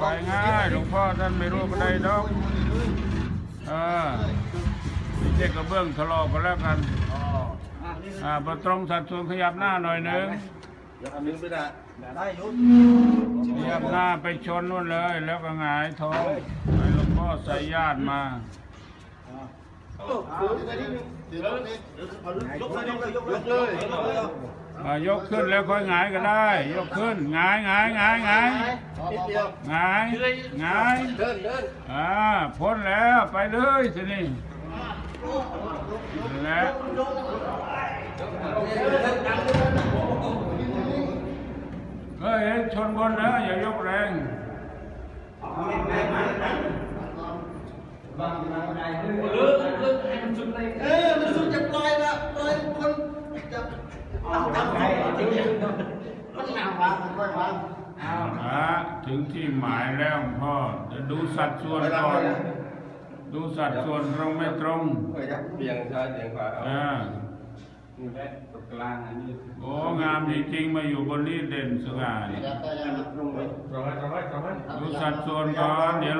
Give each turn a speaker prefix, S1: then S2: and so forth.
S1: ไปง่ายหลวงพ่อท่านไม่รู้บันไดดอกเออนี่เจ๊กระเบื้องทะเลาะกันแล้วกันอ่าประตรงสัดส่วนขยับหน้าหน่อยหนึง
S2: เดี๋ยวอันนึงไปได้ได้ยุบ
S1: ขยับหน้าไปชนนู่นเลย แล้วก็หงายท้องให้หลวงพ่อใส่ญาติมา
S2: ยกเลยยกเลยยกเลย
S1: ยกขึ้นแล้วค่อยหงายก็ได้ ยกขึ้นหงายหงายหงายหงาย
S2: นิดเดียว
S1: หงายหงาย
S2: เดินเดิน
S1: อ่าพ้นแล้วไปเลยสินี่นั่นแหละเฮ้ยเห็นชนบนนะอย่ายกแรง
S2: เออมันสุดจะปล่อยละปล่อยคนจะเอาจับจริงมันหนาววางค่อยวาง
S1: อ่าถึงที่หมายแล้วพ่อจะดูสัดส่วนก่อนดูสัดส่วนตรงไม่ตรง
S2: เบี่ยงซ้ายเบี่ยงขวา
S1: อ่า
S2: นี่แหละตรงกลางอันนี้
S1: โอ้งามจริงๆมาอยู่บนนี้เด่นสง่านี่
S2: ตรงไว้ตรงไว้ตรงไว้
S1: ดูสัดส่วนก่อนเดี๋ยว